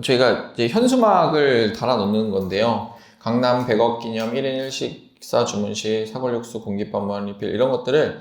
저희가 이제 현수막을 달아 놓는 건데요. 강남 100억 기념 1인 1식 식사 주문 시 사골육수 공깃밥 무한 리필 이런 것들을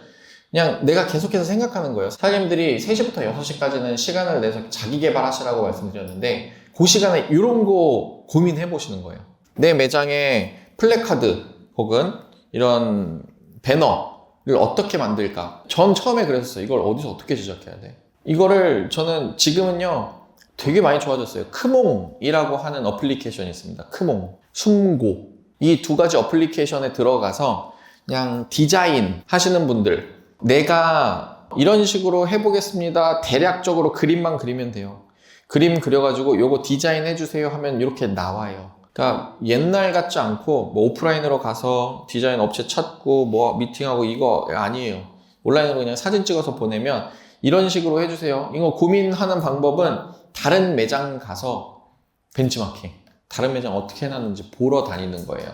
그냥 내가 계속해서 생각하는 거예요. 사장님들이 3시부터 6시까지는 시간을 내서 자기 개발하시라고 말씀드렸는데 그 시간에 이런 거 고민해 보시는 거예요. 내 매장에 플래카드 혹은 이런 배너를 어떻게 만들까? 전 처음에 그랬었어요. 이걸 어디서 어떻게 제작해야 돼? 이거를 저는 지금은요 되게 많이 좋아졌어요. 크몽이라고 하는 어플리케이션이 있습니다. 크몽, 숨고 이 두 가지 어플리케이션에 들어가서 그냥 디자인 하시는 분들 내가 이런 식으로 해보겠습니다. 대략적으로 그림만 그리면 돼요. 그림 그려가지고 요거 디자인 해주세요 하면 이렇게 나와요. 그러니까 옛날 같지 않고 뭐 오프라인으로 가서 디자인 업체 찾고 뭐 미팅하고 이거 아니에요. 온라인으로 그냥 사진 찍어서 보내면 이런 식으로 해주세요. 이거 고민하는 방법은 다른 매장 가서 벤치마킹, 다른 매장 어떻게 해놨는지 보러 다니는 거예요.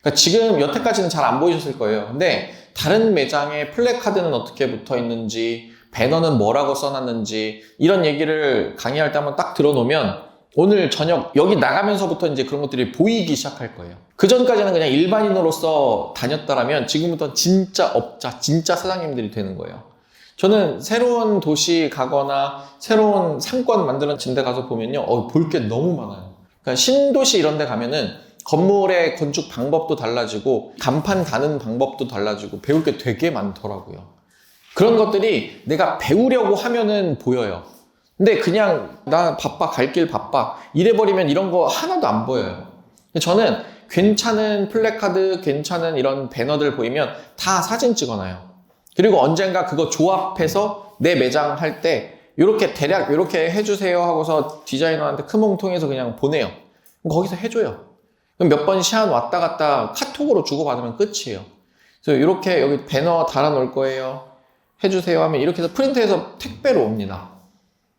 그러니까 지금 여태까지는 잘 안 보이셨을 거예요. 근데 다른 매장에 플래카드는 어떻게 붙어 있는지, 배너는 뭐라고 써놨는지 이런 얘기를 강의할 때 한번 딱 들어놓으면 오늘 저녁 여기 나가면서부터 이제 그런 것들이 보이기 시작할 거예요. 그 전까지는 그냥 일반인으로서 다녔다라면 지금부터 진짜 업자, 진짜 사장님들이 되는 거예요. 저는 새로운 도시 가거나 새로운 상권 만드는 진데 가서 보면요, 어, 볼 게 너무 많아요. 그러니까 신도시 이런 데 가면은 건물의 건축 방법도 달라지고 간판 다는 방법도 달라지고 배울 게 되게 많더라고요. 그런 것들이 내가 배우려고 하면은 보여요. 근데 그냥 나 바빠 갈 길 바빠 이래버리면 이런 거 하나도 안 보여요. 저는 괜찮은 플래카드, 괜찮은 이런 배너들 보이면 다 사진 찍어놔요. 그리고 언젠가 그거 조합해서 내 매장 할 때 이렇게 대략 이렇게 해주세요 하고서 디자이너한테 크몽 통해서 그냥 보내요. 거기서 해줘요. 그럼 몇 번 시안 왔다 갔다 카톡으로 주고받으면 끝이에요. 그래서 이렇게 여기 배너 달아 놓을 거예요. 해주세요 하면 이렇게 해서 프린트해서 택배로 옵니다.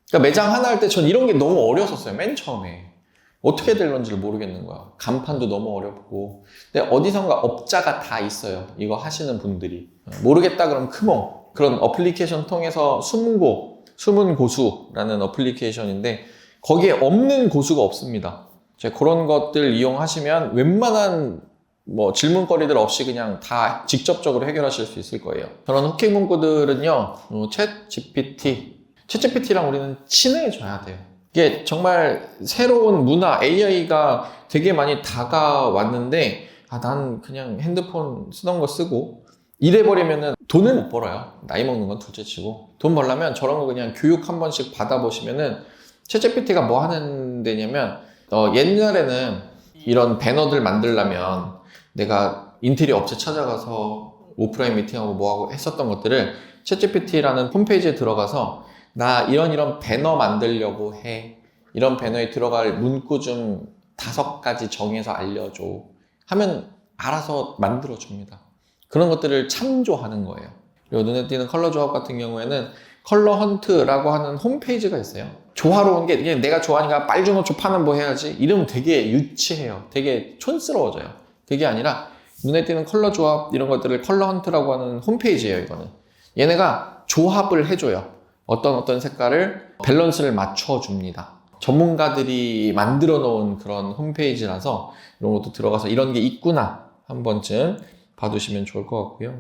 그러니까 매장 하나 할 때 전 이런 게 너무 어려웠었어요. 맨 처음에. 어떻게 될런지를 모르겠는 거야. 간판도 너무 어렵고. 근데 어디선가 업자가 다 있어요. 이거 하시는 분들이. 모르겠다 그럼 크몽. 그런 어플리케이션 통해서 숨고, 숨은 고수라는 어플리케이션인데 거기에 없는 고수가 없습니다. 이제 그런 것들 이용하시면 웬만한 뭐 질문거리들 없이 그냥 다 직접적으로 해결하실 수 있을 거예요. 그런 후킹 문구들은요, 어, 챗 GPT, 챗 GPT랑 우리는 친해져야 돼요. 이게 정말 새로운 문화, AI가 되게 많이 다가왔는데, 아, 난 그냥 핸드폰 쓰던 거 쓰고, 이래버리면은 돈을 못 벌어요. 나이 먹는 건 둘째 치고. 돈 벌려면 저런 거 그냥 교육 한 번씩 받아보시면은, 챗 GPT가 뭐 하는 데냐면, 어, 옛날에는 이런 배너들 만들려면 내가 인테리어 업체 찾아가서 오프라인 미팅하고 뭐하고 했었던 것들을 챗GPT라는 홈페이지에 들어가서 나 이런 이런 배너 만들려고 해. 이런 배너에 들어갈 문구 좀 다섯 가지 정해서 알려줘. 하면 알아서 만들어줍니다. 그런 것들을 참조하는 거예요. 그리고 눈에 띄는 컬러 조합 같은 경우에는 컬러 헌트라고 하는 홈페이지가 있어요. 조화로운 게 그냥 내가 좋아하니까 빨주노초 파는 뭐 해야지 이러면 되게 유치해요. 되게 촌스러워져요. 그게 아니라 눈에 띄는 컬러 조합 이런 것들을 컬러 헌트라고 하는 홈페이지예요. 이거는 얘네가 조합을 해줘요. 어떤 어떤 색깔을 밸런스를 맞춰줍니다. 전문가들이 만들어 놓은 그런 홈페이지라서 이런 것도 들어가서 이런 게 있구나 한 번쯤 봐두시면 좋을 것 같고요.